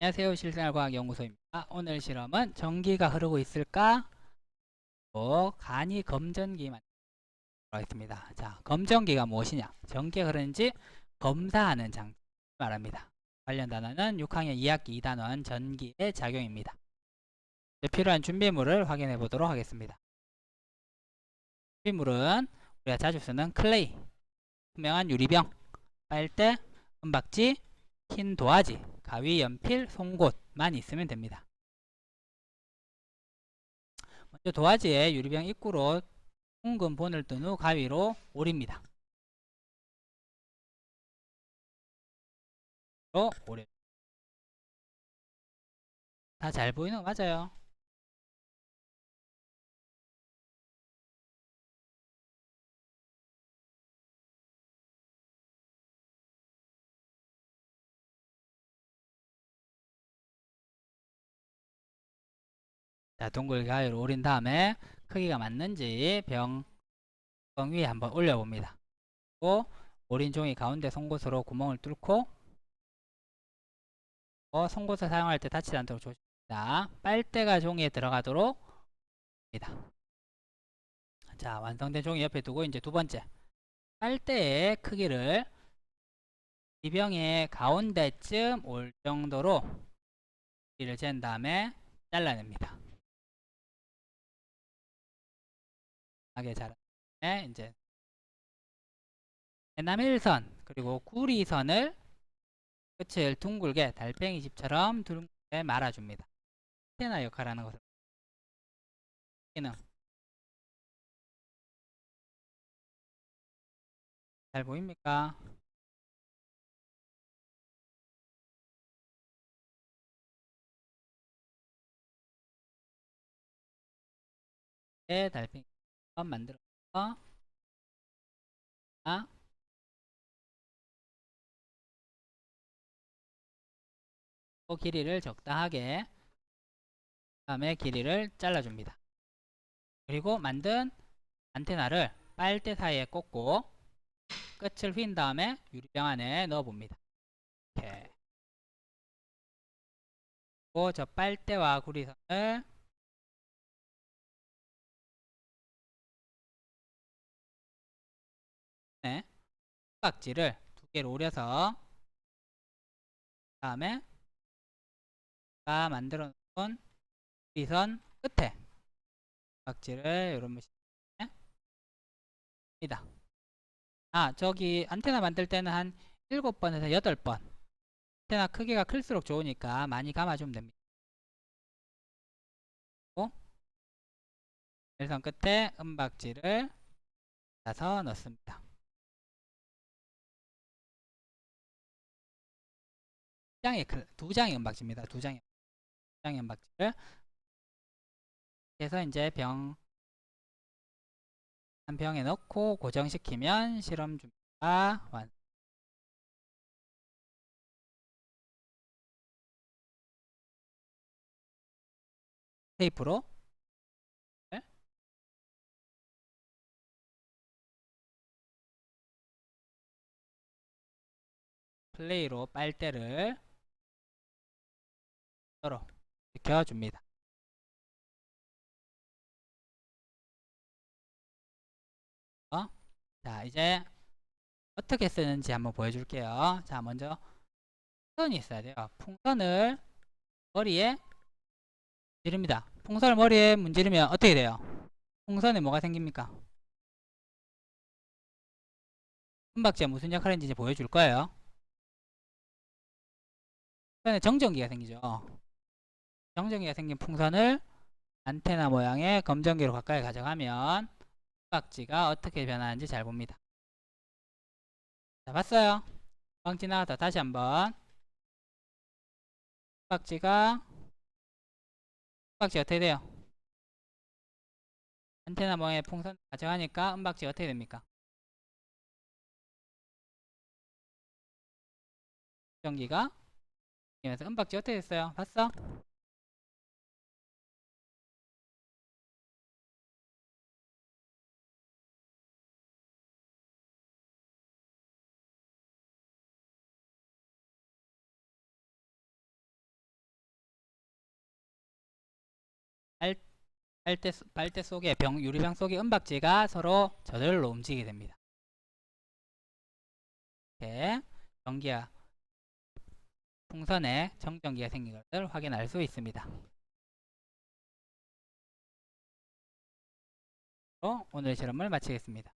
안녕하세요. 실생활과학연구소입니다. 오늘 실험은 전기가 흐르고 있을까? 또 간이 검전기 만들도록 하겠습니다. 자, 검전기가 무엇이냐? 전기가 흐르는지 검사하는 장치 말합니다. 관련 단어는 6학년 2학기 2단원 전기의 작용입니다. 필요한 준비물을 확인해 보도록 하겠습니다. 준비물은 우리가 자주 쓰는 클레이, 투명한 유리병, 빨대, 은박지, 흰 도화지, 가위, 연필, 송곳만 있으면 됩니다. 먼저 도화지에 유리병 입구로 둥근 본을 뜬 후 가위로 오립니다. 로 오려. 다잘 보이는 거 맞아요? 자, 동글 가위로 오린 다음에 크기가 맞는지 병, 병 위에 한번 올려봅니다. 그리고 오린 종이 가운데 송곳으로 구멍을 뚫고 어, 송곳을 사용할 때 다치지 않도록 조심합니다. 빨대가 종이에 들어가도록 합니다. 자, 완성된 종이 옆에 두고 이제 두 번째 빨대의 크기를 이 병의 가운데쯤 올 정도로 길이를 잰 다음에 잘라냅니다. 하게 자르네 이제. 에나멜선 그리고 구리선을 끝을 둥글게 달팽이 집처럼 둥글게 말아줍니다. 테나 역할하는 것을 기능 잘 보입니까? 네, 달팽이 만들어서 아, 또 길이를 적당하게 다음에 길이를 잘라줍니다. 그리고 만든 안테나를 빨대 사이에 꽂고 끝을 휜 다음에 유리병 안에 넣어봅니다. 이렇게 그리고 저 빨대와 구리선을 네, 박지를 두 개를 오려서 다음에 가 만들어 놓은 리선 끝에 박지를 이런 모습입니다. 아 저기 안테나 만들 때는 한 7번에서 8번 안테나 크기가 클수록 좋으니까 많이 감아주면 됩니다. 일선 끝에 은박지를 따서 넣습니다. 장의 클- 두 장의 은박지입니다. 두 장의 두 장의 은박지를 그래서 이제 병 한 병에 넣고 고정시키면 실험 준비가 완. 테이프로 네. 플레이로 빨대를 서로 지켜줍니다. 어? 자, 이제 어떻게 쓰는지 한번 보여줄게요. 자, 먼저 풍선이 있어야 돼요. 풍선을 머리에 문지릅니다. 풍선을 머리에 문지르면 어떻게 돼요? 풍선에 뭐가 생깁니까? 은박지가 무슨 역할인지 이제 보여줄 거예요. 풍선에 정전기가 생기죠. 정전기가 생긴 풍선을 안테나 모양의 검정기로 가까이 가져가면 은박지가 어떻게 변하는지 잘 봅니다. 자, 봤어요? 금방 지나가다 다시 한번 은박지가 은박지 어떻게 돼요? 안테나 모양의 풍선 가져가니까 은박지 어떻게 됩니까? 전기가 그래서 은박지 어떻게 됐어요? 봤어? 빨, 빨대, 소- 빨대 속에 병, 유리병 속의 은박지가 서로 저절로 움직이게 됩니다. 이렇게 전기가 풍선에 정전기가 생긴 것을 확인할 수 있습니다. 어, 오늘 실험을 마치겠습니다.